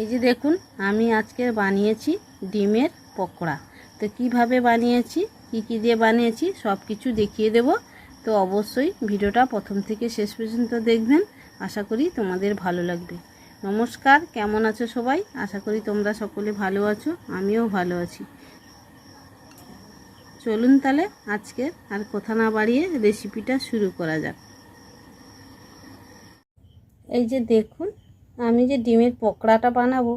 এই যে দেখুন, আমি আজকে বানিয়েছি ডিমের পকোড়া। তো কীভাবে বানিয়েছি, কি কি দিয়ে বানিয়েছি সব কিছু দেখিয়ে দেব। তো অবশ্যই ভিডিওটা প্রথম থেকে শেষ পর্যন্ত দেখবেন। আশা করি তোমাদের ভালো লাগবে। নমস্কার, কেমন আছো সবাই? আশা করি তোমরা সকলে ভালো আছো, আমিও ভালো আছি। চলুন তাহলে আজকে আর কথা না বাড়িয়ে রেসিপিটা শুরু করা যাক। এই যে দেখুন আমি যে ডিমের পকোড়াটা বানাবো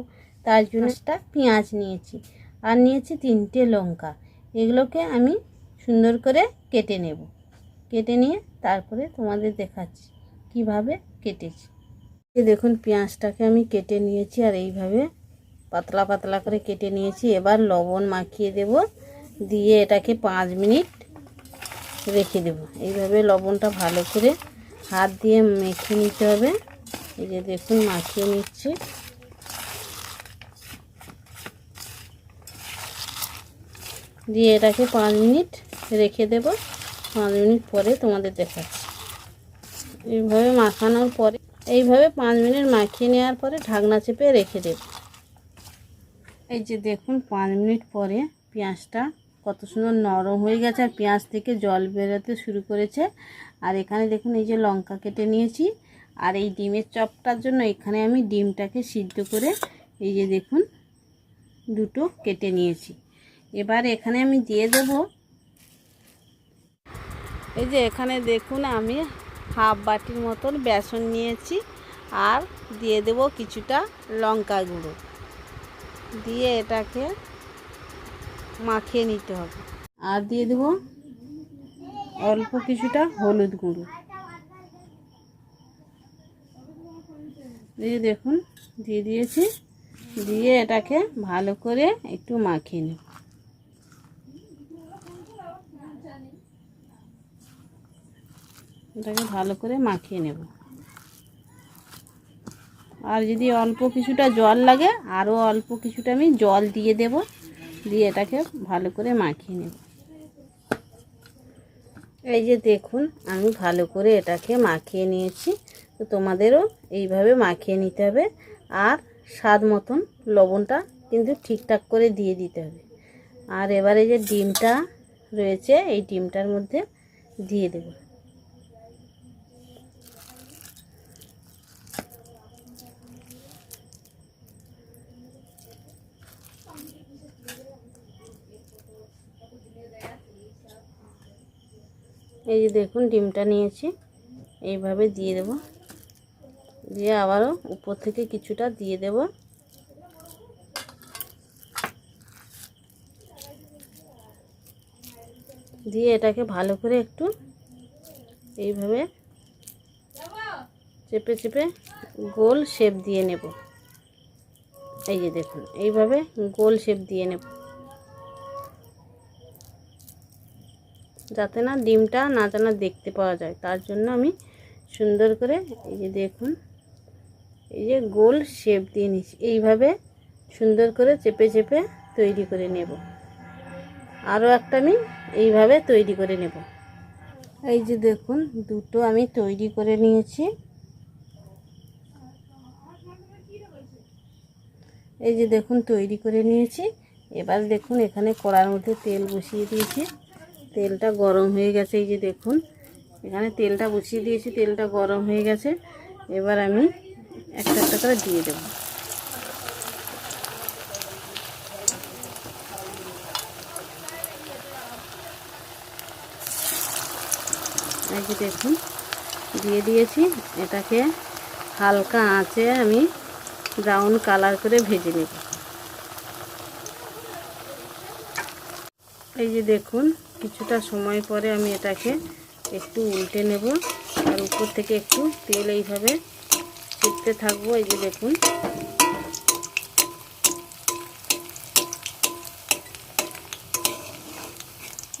তার জন্য একটা পেঁয়াজ নিয়েছি। আর নিয়েছি তিনটে লঙ্কা। এগুলোকে আমি সুন্দর করে কেটে নেব। কেটে নিয়ে তারপরে তোমাদের দেখাচ্ছি কীভাবে কেটেছি। দেখুন পেঁয়াজটাকে আমি কেটে নিয়েছি আর এইভাবে পাতলা পাতলা করে কেটে নিয়েছি। এবার লবণ মাখিয়ে দেব। দিয়ে এটাকে পাঁচ মিনিট রেখে দেব। এইভাবে লবণটা ভালো করে হাত দিয়ে মেখে নিতে হবে। এই যে দেখুন, মাখিয়ে নিচ্ছি। দিয়ে এটাকে পাঁচ মিনিট রেখে দেব। পাঁচ মিনিট পরে তোমাদের দেখাচ্ছি। এইভাবে মাখানোর পরে, এইভাবে পাঁচ মিনিট মাখিয়ে নেওয়ার পরে ঢাকনা চেপে রেখে দেব। এই যে দেখুন, পাঁচ মিনিট পরে পেঁয়াজটা কত সুন্দর নরম হয়ে গেছে। আর পেঁয়াজ থেকে জল বেরোতে শুরু করেছে। আর এখানে দেখুন, এই যে লঙ্কা কেটে নিয়েছি। আর এই ডিমের চপটার জন্য এখানে আমি ডিমটাকে সিদ্ধ করে এই যে দেখুন, দুটো কেটে নিয়েছি। এবার এখানে আমি দিয়ে দেব। এই যে এখানে দেখুন, আমি হাফ বাটির মতন বেসন নিয়েছি আর দিয়ে দেব কিছুটা লঙ্কা গুঁড়ো। দিয়ে এটাকে মাখিয়ে নিতে হবে। আর দিয়ে দেব অল্প কিছুটা হলুদ গুঁড়ো। দিয়ে দেখুন, দিয়ে দিয়েছি। দিয়ে এটাকে ভালো করে একটু মাখিয়ে নেব এটাকে ভালো করে মাখিয়ে নেব। আর যদি অল্প কিছুটা জল লাগে আরও অল্প কিছুটা আমি জল দিয়ে দেব। দিয়ে এটাকে ভালো করে মাখিয়ে নেব। এই যে দেখুন, আমি ভালো করে এটাকে মাখিয়ে নিয়েছি। তো তোমাদেরও এইভাবে মাখিয়ে নিতে হবে আর স্বাদ মতন লবণটা কিন্তু ঠিকঠাক করে দিয়ে দিতে হবে। আর এবারে যে ডিমটা রয়েছে, এই ডিমটার মধ্যে দিয়ে দেব। এই যে দেখুন, ডিমটা নিয়েছি। এইভাবে দিয়ে দেব। দিয়ে আবারও উপর থেকে কিছুটা দিয়ে দেব। দিয়ে এটাকে ভালো করে একটু এইভাবে চেপে চেপে গোল শেপ দিয়ে নেব। এই যে দেখুন, এইভাবে গোল শেপ দিয়ে নেব। যাতে না ডিমটা না যেন দেখতে পাওয়া যায়, তার জন্য আমি সুন্দর করে এই যে দেখুন এই যে গোল শেপ দিয়ে নিচ্ছি এইভাবে সুন্দর করে চেপে চেপে তৈরি করে নেব। আরও একটা আমি এইভাবে তৈরি করে নেব। এই যে দেখুন, দুটো আমি তৈরি করে নিয়েছি। এই যে দেখুন, তৈরি করে নিয়েছি। এবার দেখুন, এখানে কড়ার মধ্যে তেল বসিয়ে দিয়েছি। তেলটা গরম হয়ে গেছে, এই যে দেখুন। এখানে তেলটা বসিয়ে দিয়েছি, তেলটা গরম হয়ে গেছে। এবার আমি একটা একটা করে দিয়ে দেব। এই যে দেখুন, দিয়ে দিয়েছি। এটাকে হালকা আঁচে আমি ব্রাউন কালার করে ভেজে নেব। এই যে দেখুন, কিছুটা সময় পরে আমি এটাকে একটু উল্টে নেব। আর উপর থেকে একটু তেল এইভাবে চিপতে থাকব, এই যে দেখুন।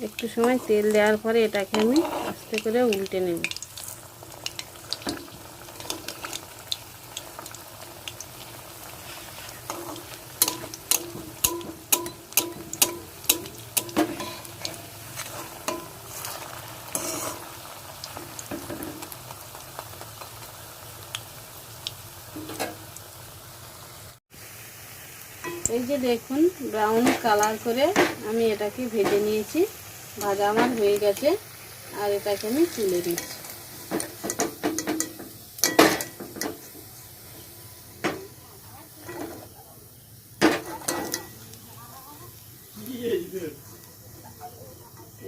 একটু সময় তেল দেওয়ার পরে এটাকে আমি আস্তে করে উল্টে নেব। এই যে দেখুন ব্রাউন কালার করে আমি এটাকে ভেজে নিয়েছি। ভাজা আমার হয়ে গেছে, আর এটাকে আমি তুলে দিচ্ছি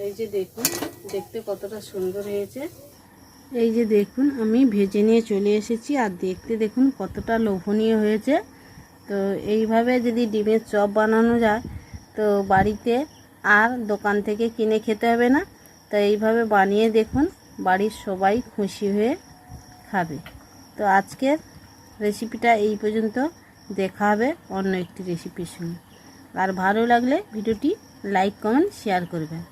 এই যে দেখুন, দেখতে কতটা সুন্দর হয়েছে। এই যে দেখুন, আমি ভেজে নিয়ে চলে এসেছি, আর দেখতে দেখুন কতটা লোভনীয় হয়েছে। তো এইভাবে যদি ডিমের চপ বানানো যায়, তো বাড়িতে আর দোকান থেকে কিনে খেতে হবে না। তো এইভাবে বানিয়ে দেখুন, বাড়ির সবাই খুশি হয়ে খাবে। তো আজকের রেসিপিটা এই পর্যন্ত। দেখা হবে অন্য একটি রেসিপির সঙ্গে। আর ভালো লাগলে ভিডিওটি লাইক, কমেন্ট, শেয়ার করবেন।